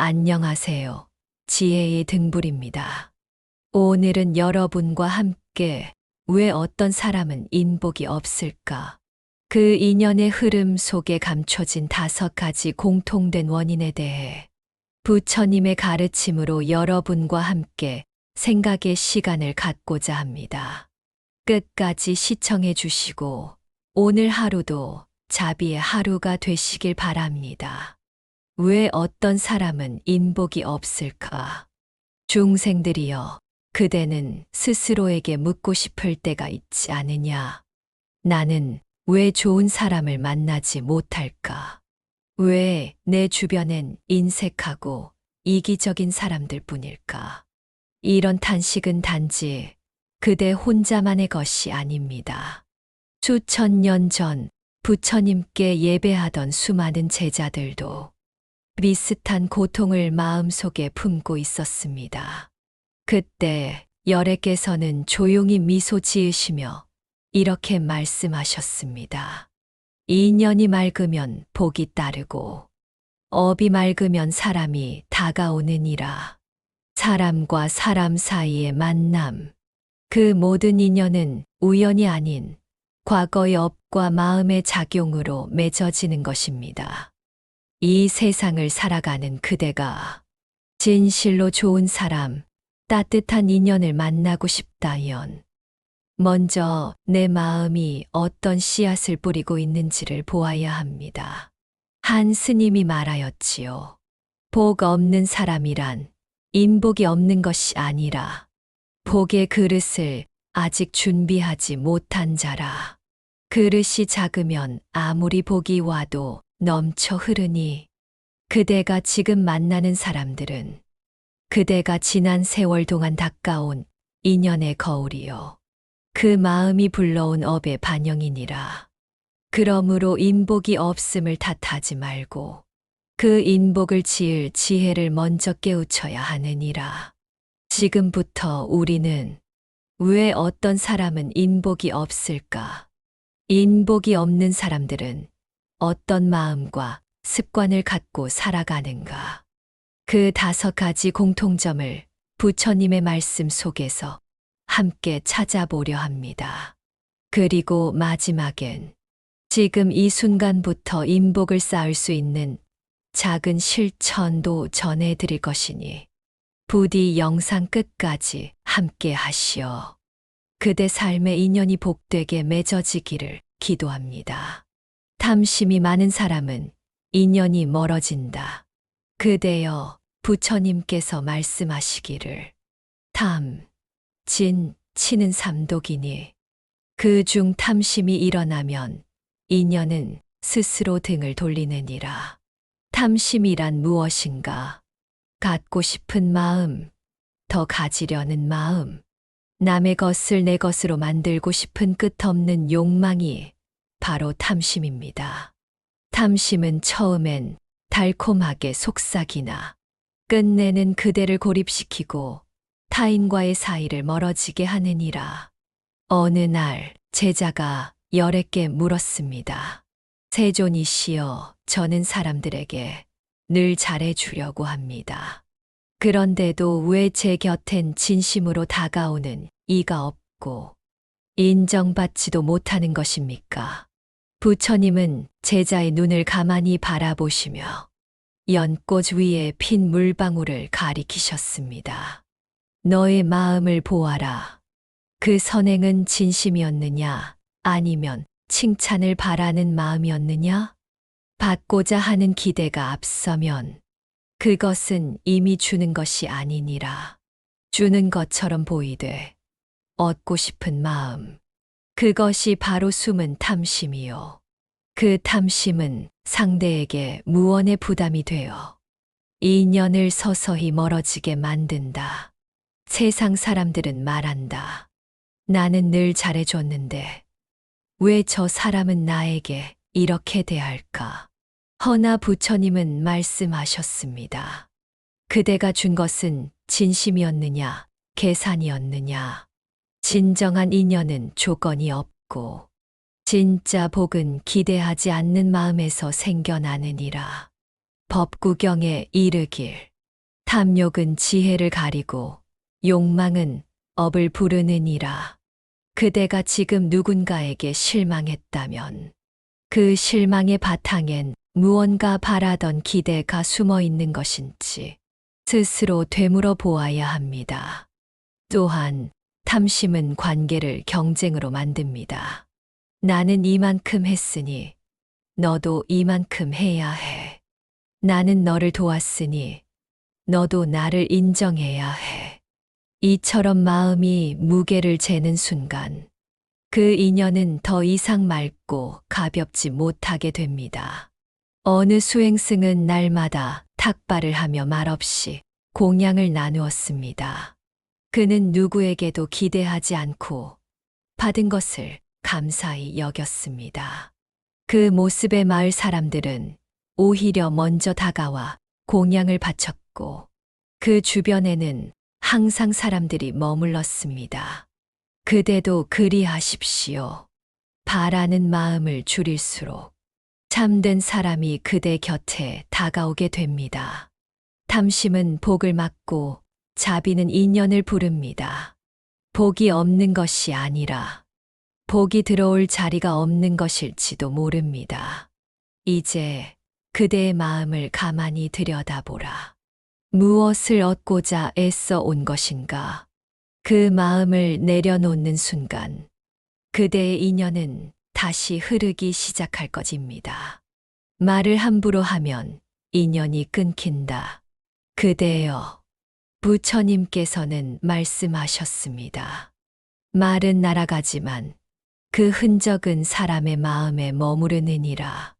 안녕하세요. 지혜의 등불입니다. 오늘은 여러분과 함께 왜 어떤 사람은 인복이 없을까? 그 인연의 흐름 속에 감춰진 다섯 가지 공통된 원인에 대해 부처님의 가르침으로 여러분과 함께 생각의 시간을 갖고자 합니다. 끝까지 시청해 주시고 오늘 하루도 자비의 하루가 되시길 바랍니다. 왜 어떤 사람은 인복이 없을까? 중생들이여, 그대는 스스로에게 묻고 싶을 때가 있지 않으냐? 나는 왜 좋은 사람을 만나지 못할까? 왜 내 주변엔 인색하고 이기적인 사람들 뿐일까? 이런 탄식은 단지 그대 혼자만의 것이 아닙니다. 수천 년 전 부처님께 예배하던 수많은 제자들도 비슷한 고통을 마음속에 품고 있었습니다. 그때 열애께서는 조용히 미소 지으시며 이렇게 말씀하셨습니다. 인연이 맑으면 복이 따르고 업이 맑으면 사람이 다가오느니라. 사람과 사람 사이의 만남. 그 모든 인연은 우연이 아닌 과거의 업과 마음의 작용으로 맺어지는 것입니다. 이 세상을 살아가는 그대가 진실로 좋은 사람, 따뜻한 인연을 만나고 싶다면 먼저 내 마음이 어떤 씨앗을 뿌리고 있는지를 보아야 합니다. 한 스님이 말하였지요. 복 없는 사람이란 인복이 없는 것이 아니라 복의 그릇을 아직 준비하지 못한 자라. 그릇이 작으면 아무리 복이 와도 넘쳐 흐르니 그대가 지금 만나는 사람들은 그대가 지난 세월 동안 닦아온 인연의 거울이요. 그 마음이 불러온 업의 반영이니라. 그러므로 인복이 없음을 탓하지 말고 그 인복을 지을 지혜를 먼저 깨우쳐야 하느니라. 지금부터 우리는 왜 어떤 사람은 인복이 없을까? 인복이 없는 사람들은 어떤 마음과 습관을 갖고 살아가는가? 그 다섯 가지 공통점을 부처님의 말씀 속에서 함께 찾아보려 합니다. 그리고 마지막엔 지금 이 순간부터 인복을 쌓을 수 있는 작은 실천도 전해드릴 것이니 부디 영상 끝까지 함께 하시어 그대 삶의 인연이 복되게 맺어지기를 기도합니다. 탐심이 많은 사람은 인연이 멀어진다. 그대여 부처님께서 말씀하시기를 탐, 진, 치는 삼독이니 그 중 탐심이 일어나면 인연은 스스로 등을 돌리느니라. 탐심이란 무엇인가? 갖고 싶은 마음, 더 가지려는 마음, 남의 것을 내 것으로 만들고 싶은 끝없는 욕망이 바로 탐심입니다. 탐심은 처음엔 달콤하게 속삭이나 끝내는 그대를 고립시키고 타인과의 사이를 멀어지게 하느니라. 어느 날 제자가 열애께 물었습니다. 세존이시여, 저는 사람들에게 늘 잘해주려고 합니다. 그런데도 왜 제 곁엔 진심으로 다가오는 이가 없고 인정받지도 못하는 것입니까? 부처님은 제자의 눈을 가만히 바라보시며 연꽃 위에 핀 물방울을 가리키셨습니다. 너의 마음을 보아라. 그 선행은 진심이었느냐, 아니면 칭찬을 바라는 마음이었느냐? 받고자 하는 기대가 앞서면 그것은 이미 주는 것이 아니니라. 주는 것처럼 보이되 얻고 싶은 마음. 그것이 바로 숨은 탐심이요. 그 탐심은 상대에게 무언의 부담이 되어 인연을 서서히 멀어지게 만든다. 세상 사람들은 말한다. 나는 늘 잘해줬는데 왜 저 사람은 나에게 이렇게 대할까? 허나 부처님은 말씀하셨습니다. 그대가 준 것은 진심이었느냐, 계산이었느냐. 진정한 인연은 조건이 없고, 진짜 복은 기대하지 않는 마음에서 생겨나느니라. 법구경에 이르길. 탐욕은 지혜를 가리고 욕망은 업을 부르느니라. 그대가 지금 누군가에게 실망했다면 그 실망의 바탕엔 무언가 바라던 기대가 숨어 있는 것인지 스스로 되물어 보아야 합니다. 또한 탐심은 관계를 경쟁으로 만듭니다. 나는 이만큼 했으니 너도 이만큼 해야 해. 나는 너를 도왔으니 너도 나를 인정해야 해. 이처럼 마음이 무게를 재는 순간 그 인연은 더 이상 맑고 가볍지 못하게 됩니다. 어느 수행승은 날마다 탁발을 하며 말없이 공양을 나누었습니다. 그는 누구에게도 기대하지 않고 받은 것을 감사히 여겼습니다. 그 모습에 마을 사람들은 오히려 먼저 다가와 공양을 바쳤고 그 주변에는 항상 사람들이 머물렀습니다. 그대도 그리하십시오. 바라는 마음을 줄일수록 참된 사람이 그대 곁에 다가오게 됩니다. 탐심은 복을 막고 자비는 인연을 부릅니다. 복이 없는 것이 아니라 복이 들어올 자리가 없는 것일지도 모릅니다. 이제 그대의 마음을 가만히 들여다보라. 무엇을 얻고자 애써 온 것인가? 그 마음을 내려놓는 순간 그대의 인연은 다시 흐르기 시작할 것입니다. 말을 함부로 하면 인연이 끊긴다. 그대여, 부처님께서는 말씀하셨습니다. 말은 날아가지만 그 흔적은 사람의 마음에 머무르느니라.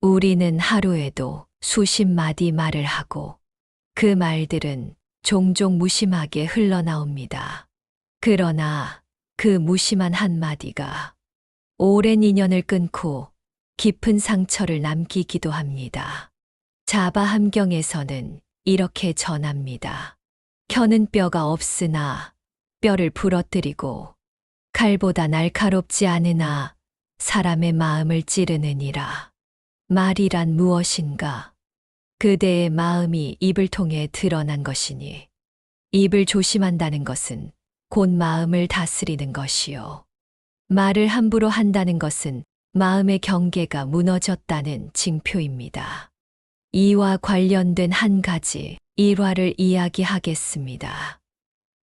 우리는 하루에도 수십 마디 말을 하고 그 말들은 종종 무심하게 흘러나옵니다. 그러나 그 무심한 한마디가 오랜 인연을 끊고 깊은 상처를 남기기도 합니다. 자바 함경에서는 이렇게 전합니다. 켜는 뼈가 없으나 뼈를 부러뜨리고 칼보다 날카롭지 않으나 사람의 마음을 찌르느니라. 말이란 무엇인가? 그대의 마음이 입을 통해 드러난 것이니 입을 조심한다는 것은 곧 마음을 다스리는 것이요. 말을 함부로 한다는 것은 마음의 경계가 무너졌다는 징표입니다. 이와 관련된 한 가지 일화를 이야기하겠습니다.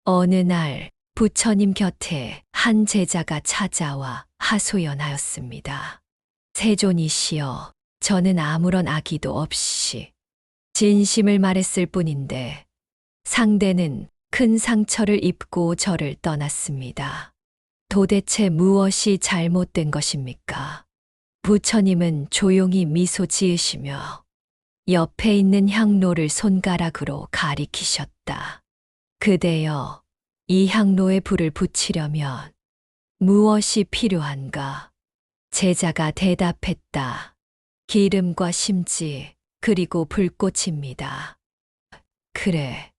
어느 날 부처님 곁에 한 제자가 찾아와 하소연하였습니다. 세존이시여, 저는 아무런 악의도 없이 진심을 말했을 뿐인데 상대는 큰 상처를 입고 저를 떠났습니다. 도대체 무엇이 잘못된 것입니까? 부처님은 조용히 미소 지으시며 옆에 있는 향로를 손가락으로 가리키셨다. 그대여, 이 향로에 불을 붙이려면 무엇이 필요한가? 제자가 대답했다. 기름과 심지, 그리고 불꽃입니다. 그래,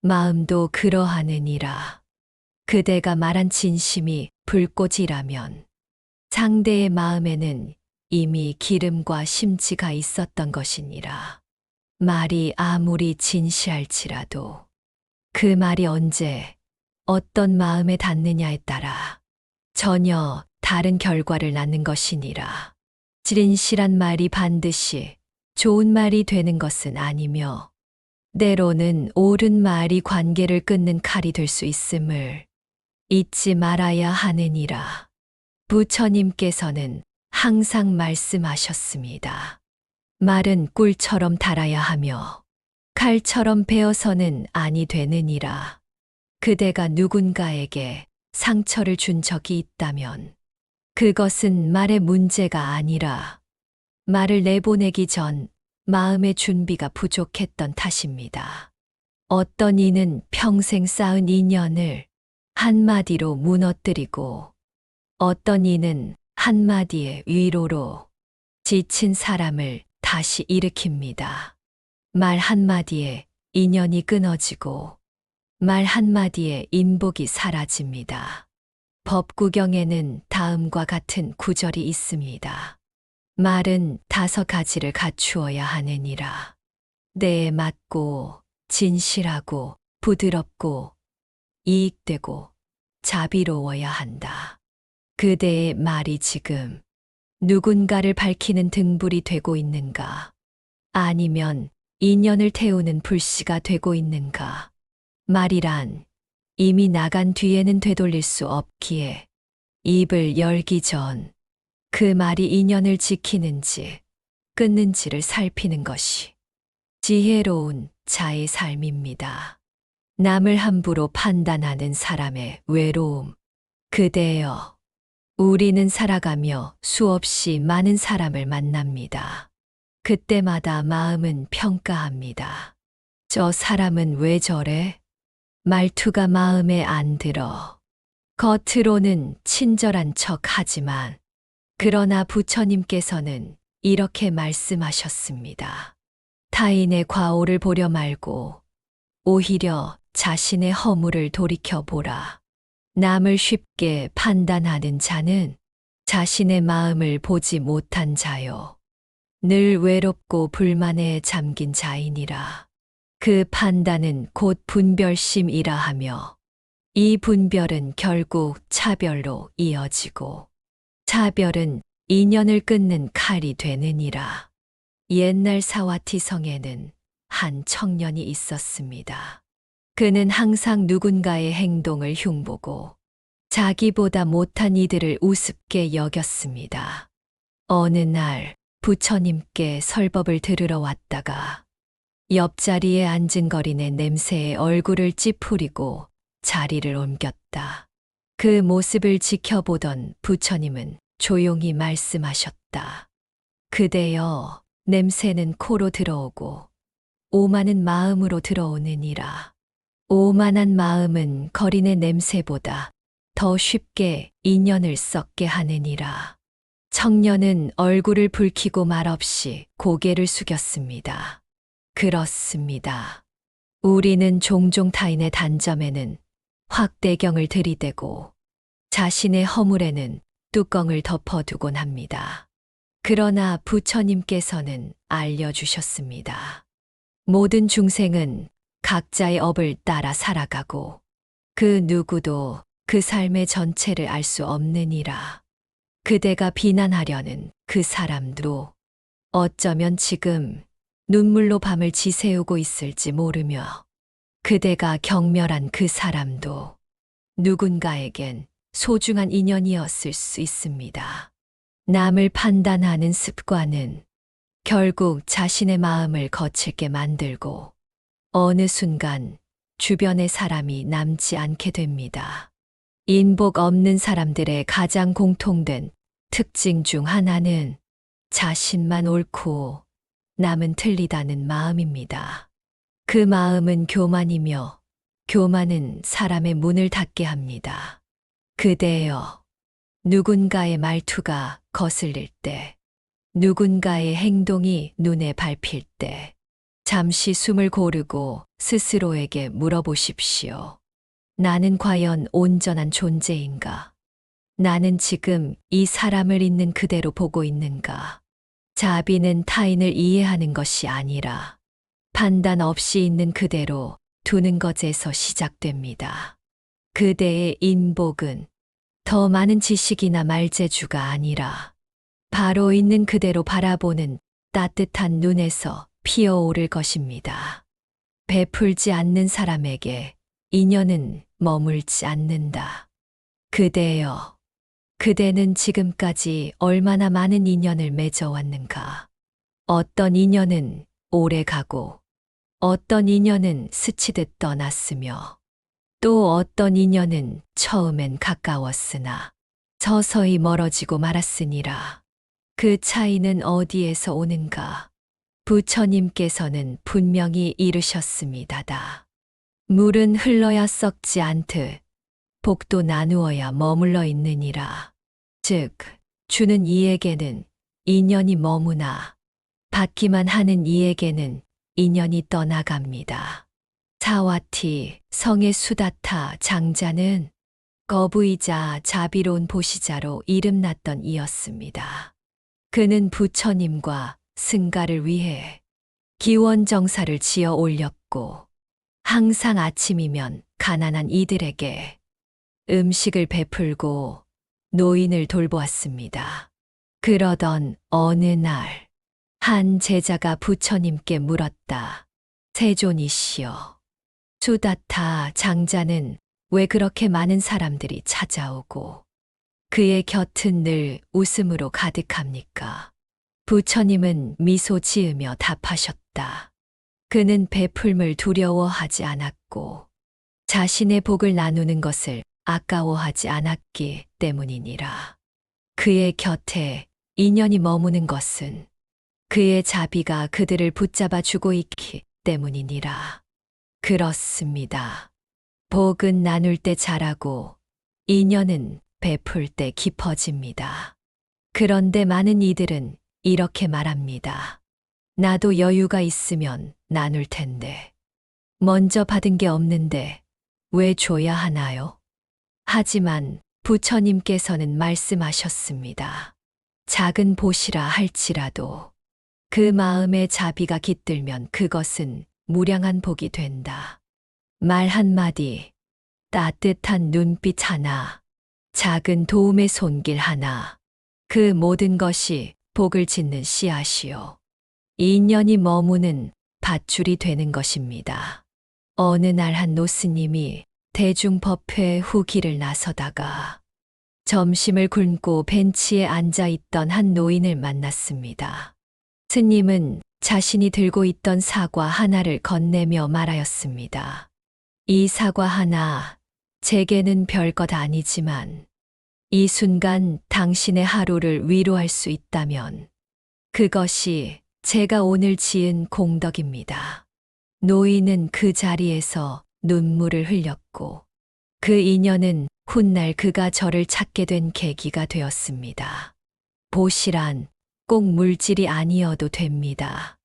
마음도 그러하느니라. 그대가 말한 진심이 불꽃이라면 상대의 마음에는 이미 기름과 심지가 있었던 것이니라. 말이 아무리 진실할지라도 그 말이 언제 어떤 마음에 닿느냐에 따라 전혀 다른 결과를 낳는 것이니라. 진실한 말이 반드시 좋은 말이 되는 것은 아니며 때로는 옳은 말이 관계를 끊는 칼이 될 수 있음을 잊지 말아야 하느니라. 부처님께서는 항상 말씀하셨습니다. 말은 꿀처럼 달아야 하며 칼처럼 베어서는 아니 되느니라. 그대가 누군가에게 상처를 준 적이 있다면 그것은 말의 문제가 아니라 말을 내보내기 전 마음의 준비가 부족했던 탓입니다. 어떤 이는 평생 쌓은 인연을 한마디로 무너뜨리고 어떤 이는 한마디의 위로로 지친 사람을 다시 일으킵니다. 말 한마디에 인연이 끊어지고 말 한마디에 인복이 사라집니다. 법구경에는 다음과 같은 구절이 있습니다. 말은 다섯 가지를 갖추어야 하느니라. 때에 맞고 진실하고 부드럽고 이익되고 자비로워야 한다. 그대의 말이 지금 누군가를 밝히는 등불이 되고 있는가? 아니면 인연을 태우는 불씨가 되고 있는가? 말이란 이미 나간 뒤에는 되돌릴 수 없기에 입을 열기 전 그 말이 인연을 지키는지 끊는지를 살피는 것이 지혜로운 자의 삶입니다. 남을 함부로 판단하는 사람의 외로움. 그대여, 우리는 살아가며 수없이 많은 사람을 만납니다. 그때마다 마음은 평가합니다. 저 사람은 왜 저래? 말투가 마음에 안 들어. 겉으로는 친절한 척 하지만, 그러나 부처님께서는 이렇게 말씀하셨습니다. 타인의 과오를 보려 말고, 오히려 자신의 허물을 돌이켜보라. 남을 쉽게 판단하는 자는 자신의 마음을 보지 못한 자요. 늘 외롭고 불만에 잠긴 자이니라. 그 판단은 곧 분별심이라 하며 이 분별은 결국 차별로 이어지고 차별은 인연을 끊는 칼이 되느니라. 옛날 사와티 성에는 한 청년이 있었습니다. 그는 항상 누군가의 행동을 흉보고 자기보다 못한 이들을 우습게 여겼습니다. 어느 날 부처님께 설법을 들으러 왔다가 옆자리에 앉은 거린의 냄새에 얼굴을 찌푸리고 자리를 옮겼다. 그 모습을 지켜보던 부처님은 조용히 말씀하셨다. 그대여, 냄새는 코로 들어오고 오만은 마음으로 들어오느니라. 오만한 마음은 거린의 냄새보다 더 쉽게 인연을 썩게 하느니라. 청년은 얼굴을 붉히고 말없이 고개를 숙였습니다. 그렇습니다. 우리는 종종 타인의 단점에는 확대경을 들이대고 자신의 허물에는 뚜껑을 덮어두곤 합니다. 그러나 부처님께서는 알려주셨습니다. 모든 중생은 각자의 업을 따라 살아가고 그 누구도 그 삶의 전체를 알 수 없느니라. 그대가 비난하려는 그 사람도 어쩌면 지금 눈물로 밤을 지새우고 있을지 모르며 그대가 경멸한 그 사람도 누군가에겐 소중한 인연이었을 수 있습니다. 남을 판단하는 습관은 결국 자신의 마음을 거칠게 만들고 어느 순간 주변의 사람이 남지 않게 됩니다. 인복 없는 사람들의 가장 공통된 특징 중 하나는 자신만 옳고 남은 틀리다는 마음입니다. 그 마음은 교만이며 교만은 사람의 문을 닫게 합니다. 그대여, 누군가의 말투가 거슬릴 때, 누군가의 행동이 눈에 밟힐 때, 잠시 숨을 고르고 스스로에게 물어보십시오. 나는 과연 온전한 존재인가? 나는 지금 이 사람을 있는 그대로 보고 있는가? 자비는 타인을 이해하는 것이 아니라 판단 없이 있는 그대로 두는 것에서 시작됩니다. 그대의 인복은 더 많은 지식이나 말재주가 아니라 바로 있는 그대로 바라보는 따뜻한 눈에서 피어오를 것입니다. 베풀지 않는 사람에게 인연은 머물지 않는다. 그대여, 그대는 지금까지 얼마나 많은 인연을 맺어왔는가. 어떤 인연은 오래 가고, 어떤 인연은 스치듯 떠났으며, 또 어떤 인연은 처음엔 가까웠으나, 서서히 멀어지고 말았으니라. 그 차이는 어디에서 오는가? 부처님께서는 분명히 이르셨습니다다. 물은 흘러야 썩지 않듯 복도 나누어야 머물러 있느니라. 즉, 주는 이에게는 인연이 머무나 받기만 하는 이에게는 인연이 떠나갑니다. 사와티, 성의 수다타 장자는 거부이자 자비로운 보시자로 이름났던 이였습니다. 그는 부처님과 승가를 위해 기원정사를 지어 올렸고 항상 아침이면 가난한 이들에게 음식을 베풀고 노인을 돌보았습니다. 그러던 어느 날, 한 제자가 부처님께 물었다. 세존이시여. 수다타 장자는 왜 그렇게 많은 사람들이 찾아오고 그의 곁은 늘 웃음으로 가득합니까? 부처님은 미소 지으며 답하셨다. 그는 베풀물 두려워하지 않았고 자신의 복을 나누는 것을 아까워하지 않았기 때문이니라. 그의 곁에 인연이 머무는 것은 그의 자비가 그들을 붙잡아 주고 있기 때문이니라. 그렇습니다. 복은 나눌 때 잘하고 인연은 베풀 때 깊어집니다. 그런데 많은 이들은 이렇게 말합니다. 나도 여유가 있으면 나눌 텐데. 먼저 받은 게 없는데 왜 줘야 하나요? 하지만 부처님께서는 말씀하셨습니다. 작은 보시라 할지라도 그 마음에 자비가 깃들면 그것은 무량한 복이 된다. 말 한마디, 따뜻한 눈빛 하나, 작은 도움의 손길 하나, 그 모든 것이 복을 짓는 씨앗이요. 인연이 머무는 밧줄이 되는 것입니다. 어느 날 한 노스님이 대중법회 후 길을 나서다가 점심을 굶고 벤치에 앉아 있던 한 노인을 만났습니다. 스님은 자신이 들고 있던 사과 하나를 건네며 말하였습니다. 이 사과 하나, 제게는 별것 아니지만, 이 순간 당신의 하루를 위로할 수 있다면, 그것이 제가 오늘 지은 공덕입니다. 노인은 그 자리에서 눈물을 흘렸고, 그 인연은 훗날 그가 저를 찾게 된 계기가 되었습니다. 보시란 꼭 물질이 아니어도 됩니다.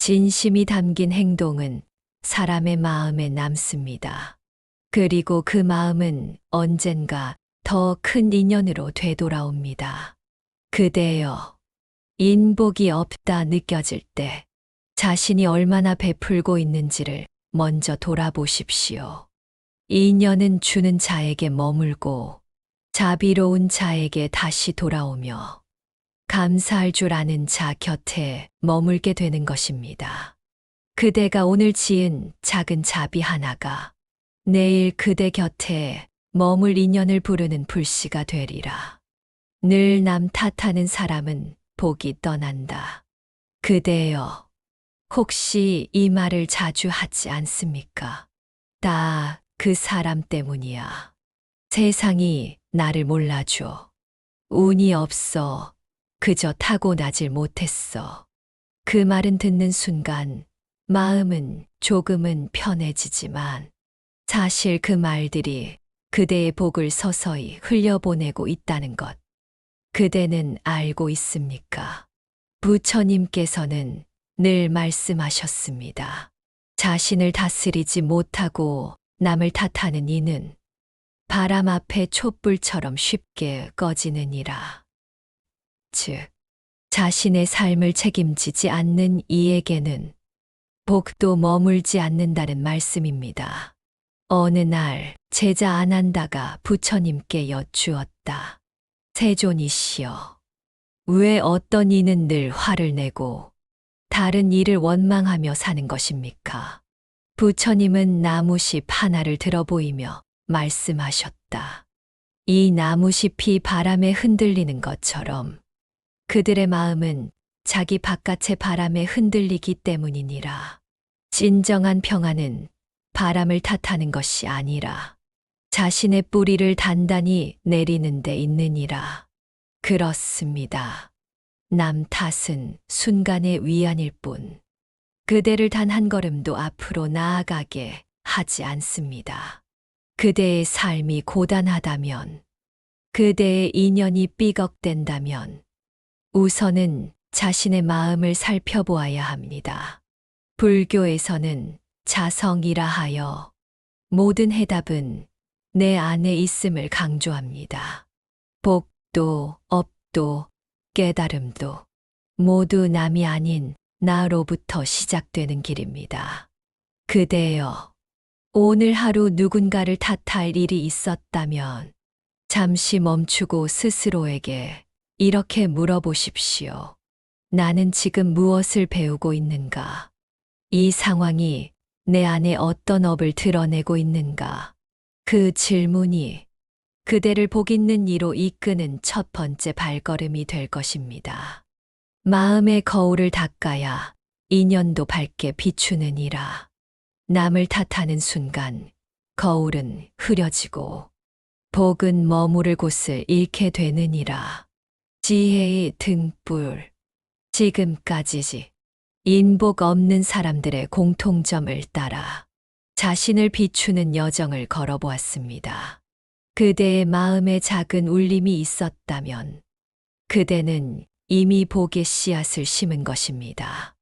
진심이 담긴 행동은 사람의 마음에 남습니다. 그리고 그 마음은 언젠가 더 큰 인연으로 되돌아옵니다. 그대여, 인복이 없다 느껴질 때 자신이 얼마나 베풀고 있는지를 먼저 돌아보십시오. 인연은 주는 자에게 머물고 자비로운 자에게 다시 돌아오며 감사할 줄 아는 자 곁에 머물게 되는 것입니다. 그대가 오늘 지은 작은 자비 하나가 내일 그대 곁에 머물 인연을 부르는 불씨가 되리라. 늘 남 탓하는 사람은 복이 떠난다. 그대여, 혹시 이 말을 자주 하지 않습니까? 다 그 사람 때문이야. 세상이 나를 몰라줘. 운이 없어. 그저 타고나질 못했어. 그 말은 듣는 순간 마음은 조금은 편해지지만 사실 그 말들이 그대의 복을 서서히 흘려보내고 있다는 것. 그대는 알고 있습니까? 부처님께서는 늘 말씀하셨습니다. 자신을 다스리지 못하고 남을 탓하는 이는 바람 앞에 촛불처럼 쉽게 꺼지느니라. 즉, 자신의 삶을 책임지지 않는 이에게는 복도 머물지 않는다는 말씀입니다. 어느 날 제자 아난다가 부처님께 여쭈었다. 세존이시여, 왜 어떤 이는 늘 화를 내고 다른 이를 원망하며 사는 것입니까? 부처님은 나무잎 하나를 들어 보이며 말씀하셨다. 이 나무잎이 바람에 흔들리는 것처럼 그들의 마음은 자기 바깥의 바람에 흔들리기 때문이니라. 진정한 평안은 바람을 탓하는 것이 아니라 자신의 뿌리를 단단히 내리는 데 있느니라. 그렇습니다. 남 탓은 순간의 위안일 뿐, 그대를 단 한 걸음도 앞으로 나아가게 하지 않습니다. 그대의 삶이 고단하다면, 그대의 인연이 삐걱된다면, 우선은 자신의 마음을 살펴보아야 합니다. 불교에서는 자성이라 하여 모든 해답은 내 안에 있음을 강조합니다. 복도, 업도, 깨달음도 모두 남이 아닌 나로부터 시작되는 길입니다. 그대여, 오늘 하루 누군가를 탓할 일이 있었다면 잠시 멈추고 스스로에게 이렇게 물어보십시오. 나는 지금 무엇을 배우고 있는가? 이 상황이 내 안에 어떤 업을 드러내고 있는가? 그 질문이 그대를 복 있는 이로 이끄는 첫 번째 발걸음이 될 것입니다. 마음의 거울을 닦아야 인연도 밝게 비추느니라. 남을 탓하는 순간 거울은 흐려지고 복은 머무를 곳을 잃게 되느니라. 지혜의 등불. 지금까지지. 인복 없는 사람들의 공통점을 따라 자신을 비추는 여정을 걸어보았습니다. 그대의 마음에 작은 울림이 있었다면 그대는 이미 복의 씨앗을 심은 것입니다.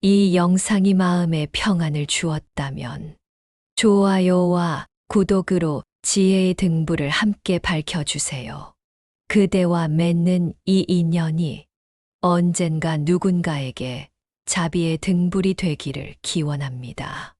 이 영상이 마음에 평안을 주었다면 좋아요와 구독으로 지혜의 등불을 함께 밝혀주세요. 그대와 맺는 이 인연이 언젠가 누군가에게 자비의 등불이 되기를 기원합니다.